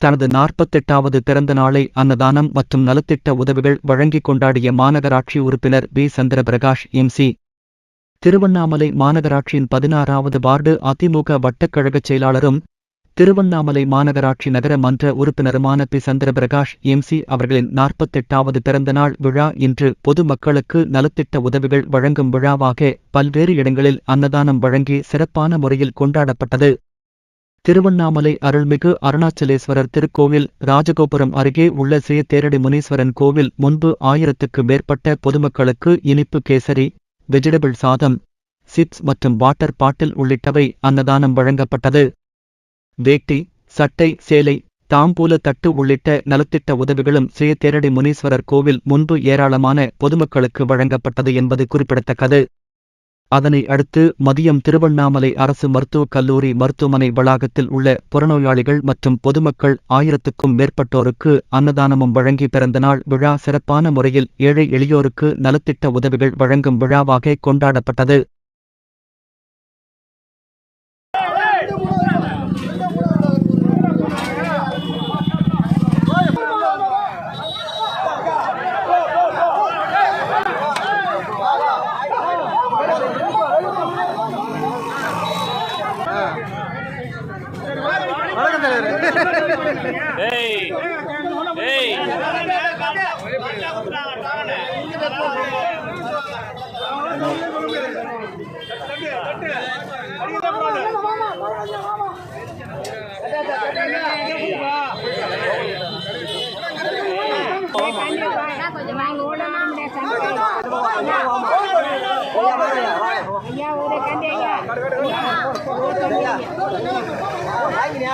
தனது நாற்பத்தெட்டாவது பிறந்த நாளை அன்னதானம் மற்றும் நலத்திட்ட உதவிகள் வழங்கிக் கொண்டாடிய மாநகராட்சி உறுப்பினர் பி சந்திரபிரகாஷ் எம்சி திருவண்ணாமலை மாநகராட்சியின் பதினாறாவது வார்டு அதிமுக வட்டக்கழகச் செயலாளரும் திருவண்ணாமலை மாநகராட்சி நகர மன்ற உறுப்பினருமான பி. சந்திரபிரகாஷ் எம்சி அவர்களின் நாற்பத்தெட்டாவது பிறந்தநாள் விழா இன்று பொதுமக்களுக்கு நலத்திட்ட உதவிகள் வழங்கும் விழாவாக பல்வேறு இடங்களில் அன்னதானம் வழங்கி சிறப்பான முறையில் கொண்டாடப்பட்டது. திருவண்ணாமலை அருள்மிகு அருணாச்சலேஸ்வரர் திருக்கோவில் ராஜகோபுரம் அருகே உள்ள சேத்தேரடி முனீஸ்வரன் கோவில் முன்பு ஆயிரத்துக்கு மேற்பட்ட பொதுமக்களுக்கு இனிப்பு கேசரி வெஜிடபிள் சாதம் சிப்ஸ் மற்றும் வாட்டர் பாட்டில் உள்ளிட்டவை அன்னதானம் வழங்கப்பட்டது. வேட்டி சட்டை சேலை தாம்பூல தட்டு உள்ளிட்ட நலத்திட்ட உதவிகளும் சேத்தேரடி முனீஸ்வரர் கோவில் முன்பு ஏராளமான பொதுமக்களுக்கு வழங்கப்பட்டது என்பது குறிப்பிடத்தக்கது. அதனை அடுத்து மதியம் திருவண்ணாமலை அரசு மருத்துவக் கல்லூரி மருத்துவமனை வளாகத்தில் உள்ள புறநோயாளிகள் மற்றும் பொதுமக்கள் ஆயிரத்துக்கும் மேற்பட்டோருக்கு அன்னதானமும் வழங்கி பிறந்தநாள் விழா சிறப்பான முறையில் ஏழை எளியோருக்கு நலத்திட்ட உதவிகள் வழங்கும் விழாவாக கொண்டாடப்பட்டது. கொஞ்சம் வாங்க. ஓடலாம் ஐயா ஒரு கண்டி ஐயா ஐயா